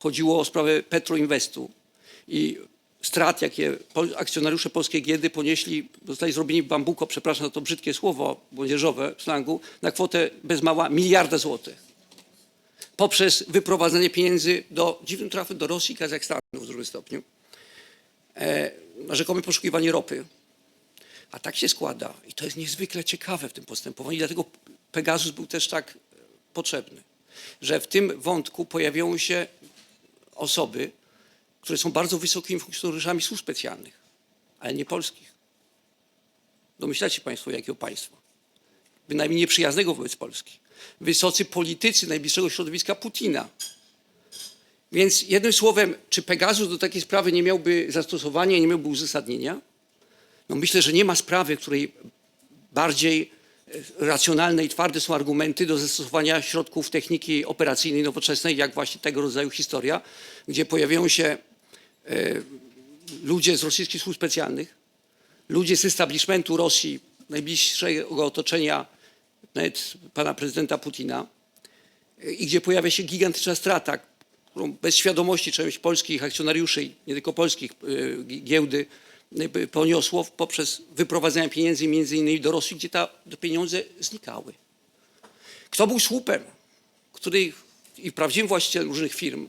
chodziło o sprawę Petroinwestu i strat, jakie akcjonariusze polskiej giełdy ponieśli, zostali zrobieni bambuko, przepraszam za to brzydkie słowo młodzieżowe w slangu, na kwotę bez mała miliarda złotych. Poprzez wyprowadzenie pieniędzy do, dziwnym trafem, do Rosji i Kazachstanu w dużym stopniu, e, na rzekome poszukiwanie ropy. A tak się składa, i to jest niezwykle ciekawe w tym postępowaniu, dlatego Pegasus był też tak e, potrzebny, że w tym wątku pojawiają się osoby, które są bardzo wysokimi funkcjonariuszami służb specjalnych, ale nie polskich. Domyślacie Państwo, jakiego państwa? Bynajmniej nieprzyjaznego wobec Polski. Wysocy politycy najbliższego środowiska Putina. Więc jednym słowem, czy Pegasus do takiej sprawy nie miałby zastosowania, nie miałby uzasadnienia? No myślę, że nie ma sprawy, której bardziej racjonalne i twarde są argumenty do zastosowania środków techniki operacyjnej nowoczesnej, jak właśnie tego rodzaju historia, gdzie pojawiają się e, ludzie z rosyjskich służb specjalnych, ludzie z establishmentu Rosji, najbliższego otoczenia nawet pana prezydenta Putina e, i gdzie pojawia się gigantyczna strata, którą bez świadomości część polskich akcjonariuszy, nie tylko polskich, e, gi- giełdy poniosło poprzez wyprowadzanie pieniędzy między innymi do Rosji, gdzie ta, te pieniądze znikały. Kto był słupem, który i prawdziwym właścicielem różnych firm